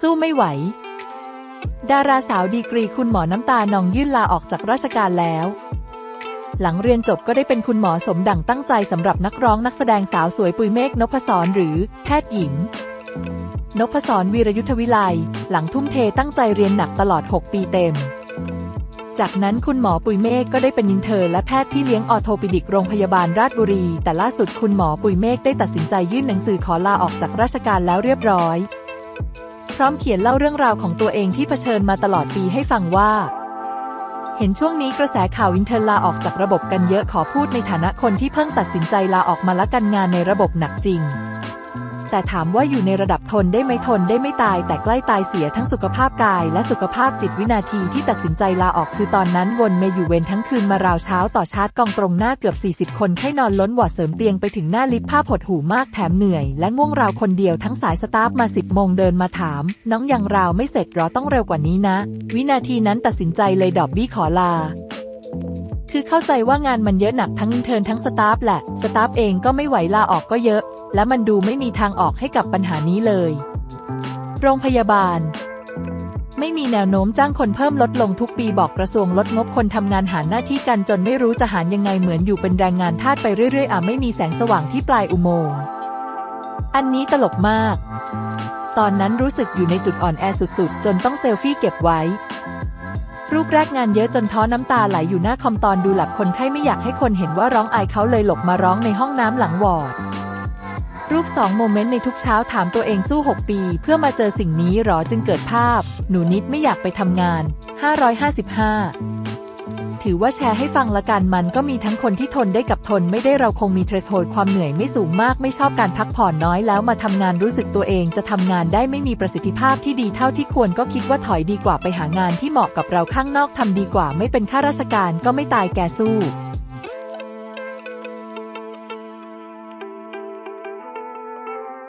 สู้ไม่ไหว ดาราสาวดีกรีคุณหมอน้ำตานองยื่นลาออกจากราชการแล้ว หลังเรียนจบก็ได้เป็นคุณหมอสมดังตั้งใจสำหรับนักร้องนักแสดงสาวสวยปุยเมฆนพศรหรือแพทย์หญิง นพศรวีรยุทธวิไลหลังทุ่มเทตั้งใจเรียนหนักตลอด 6 ปีเต็ม จากนั้นคุณหมอปุยเมฆก็ได้เป็นอินเทอร์และแพทย์ที่เลี้ยงออโทปิดิกโรงพยาบาลราชบุรี แต่ล่าสุดคุณหมอปุยเมฆได้ตัดสินใจยื่นหนังสือขอลาออกจากราชการแล้วเรียบร้อย ร้อมเขียนเล่าเรื่องราวของตัวเองที่เผชิญมาตลอดปีให้ฟังว่า เห็นช่วงนี้กระแสข่าววินเทอร์ลาออกจากระบบกันเยอะขอพูดในฐานะคนที่เพิ่งตัดสินใจลาออกมาละกันงานในระบบหนักจริง แต่ถามว่าอยู่ในระดับทนได้ไหมทนได้ไม่ตาย แต่ใกล้ตายเสียทั้งสุขภาพกาย และสุขภาพจิตวินาทีที่ตัดสินใจลาออกคือตอนนั้นวนเมอยู่เวรทั้งคืนมาราวเช้าต่อชาร์จกองตรงหน้าเกือบ 40 คนให้นอนล้นวอดเสริมเตียงไปถึงหน้าลิฟต์ภาพหดหูมากแถมเหนื่อย และง่วงราวคนเดียวทั้งสายสตาฟมา 10โมงเดินมาถาม น้องยังราวไม่เสร็จหรอต้องเร็วกว่านี้นะ วินาทีนั้นตัดสินใจเลยดอบบี้ขอลา คือเข้าใจว่างานมันเยอะหนักทั้งอินเทอร์นทั้งสตาฟแหละ สตาฟเองก็ไม่ไหวลาออกก็เยอะ และมันดูไม่มีทางออกให้กับปัญหานี้เลย โรงพยาบาล ไม่มีแนวโน้มจ้างคนเพิ่มลดลงทุกปีบอกกระทรวงลดงบคนทำงานหารหน้าที่กันจนไม่รู้จะหารยังไงเหมือนอยู่เป็นแรงงานทาสไปเรื่อยๆอะไม่มีแสงสว่างที่ปลายอุโมงค์ อันนี้ตลกมาก ตอนนั้นรู้สึกอยู่ในจุดอ่อนแอสุดๆ จนต้องเซลฟี่เก็บไว้ รูปแรกงานเยอะจนท้อน้ำตาไหลอยู่หน้าคอมตอนดูหลับคนไข้ไม่อยากให้คนเห็นว่าร้องอเขาเลยหลบมาร้องในห้องน้ำหลังวอร์ดรูปสองโมเมนต์ในทุกเช้าถามตัวเองสู้ 6 ปี เพื่อมาเจอสิ่งนี้หรอจึงเกิดภาพ หนูนิดไม่อยากไปทำงาน 555 ถือว่าแชร์ให้ฟังละกันมันก็มีทั้งคนที่ทนได้กับทนไม่ได้เราคงมีเทรสโฮดความเหนื่อยไม่สูงมากไม่ชอบการพักผ่อนน้อยแล้วมาทำงานรู้สึกตัวเองจะทำงานได้ไม่มีประสิทธิภาพที่ดีเท่าที่ควรก็คิดว่าถอยดีกว่าไปหางานที่เหมาะกับเราข้างนอกทำดีกว่าไม่เป็นข้าราชการก็ไม่ตายแกสู้